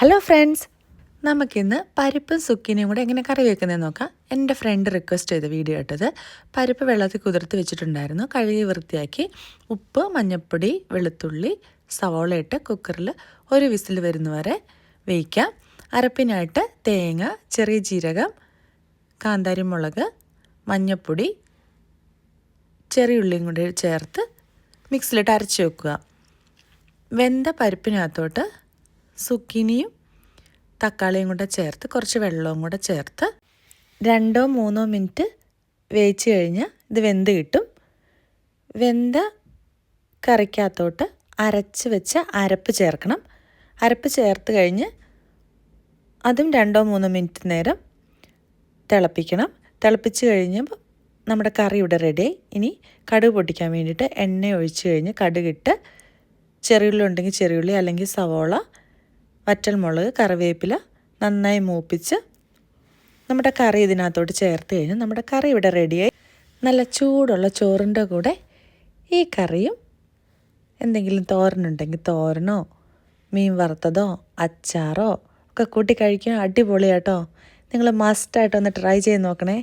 Hello friends നമുക്കിന്ന് പരിപ്പും സുക്കിനെയും കൂടെ എങ്ങനെ കറി വെക്കുന്നതെന്ന് നോക്കാം. എന്റെ ഫ്രണ്ട് റിക്വസ്റ്റ് ചെയ്ത വീഡിയോ ഇട്ടത് പരിപ്പ് വെള്ളത്തിൽ കുതിർത്ത് വെച്ചിട്ടുണ്ടായിരുന്നു. കഴുകി വൃത്തിയാക്കി ഉപ്പ് മഞ്ഞൾപ്പൊടി വെളുത്തുള്ളി സവോള ഇട്ട് കുക്കറിൽ ഒരു വിസിൽ വരുന്നവരെ വേവിക്കാം. അരപ്പിനായിട്ട് തേങ്ങ ചെറിയ ജീരകം കാന്താരിമുളക് മഞ്ഞൾപ്പൊടി ചെറിയ ഉള്ളിയും കൂടി ചേർത്ത് മിക്സിലിട്ട് അരച്ച് വെക്കുക. വെന്ത പരിപ്പിനകത്തോട്ട് സുക്കിനിയും തക്കാളിയും കൂടെ ചേർത്ത് കുറച്ച് വെള്ളവും കൂടെ ചേർത്ത് രണ്ടോ മൂന്നോ മിനിറ്റ് വേവിച്ച് കഴിഞ്ഞാൽ ഇത് വെന്ത് കിട്ടും. വെന്ത കറിക്കകത്തോട്ട് അരച്ച് വെച്ച അരപ്പ് ചേർക്കണം. അരപ്പ് ചേർത്ത് കഴിഞ്ഞ് അതും രണ്ടോ മൂന്നോ മിനിറ്റ് നേരം തിളപ്പിക്കണം. തിളപ്പിച്ച് കഴിഞ്ഞപ്പോൾ നമ്മുടെ കറി ഇവിടെ റെഡിയായി ഇനി കടുക് പൊട്ടിക്കാൻ വേണ്ടിയിട്ട് എണ്ണ ഒഴിച്ച് കഴിഞ്ഞ് കടുകിട്ട് ചെറിയുള്ളി ഉണ്ടെങ്കിൽ ചെറിയുള്ളി അല്ലെങ്കിൽ സവോള വറ്റൽമുളക് കറിവേപ്പില നന്നായി മൂപ്പിച്ച് നമ്മുടെ കറി ഇതിനകത്തോട്ട് ചേർത്ത് കഴിഞ്ഞാൽ നമ്മുടെ കറി ഇവിടെ റെഡിയായി. നല്ല ചൂടുള്ള ചോറിന്റെ കൂടെ ഈ കറിയും എന്തെങ്കിലും തോരനുണ്ടെങ്കിൽ തോരനോ മീൻ വറുത്തതോ അച്ചാറോ ഒക്കെ കൂട്ടി കഴിക്കാൻ അടിപൊളിയാട്ടോ. നിങ്ങൾ മസ്റ്റായിട്ടൊന്ന് ട്രൈ ചെയ്ത് നോക്കണേ.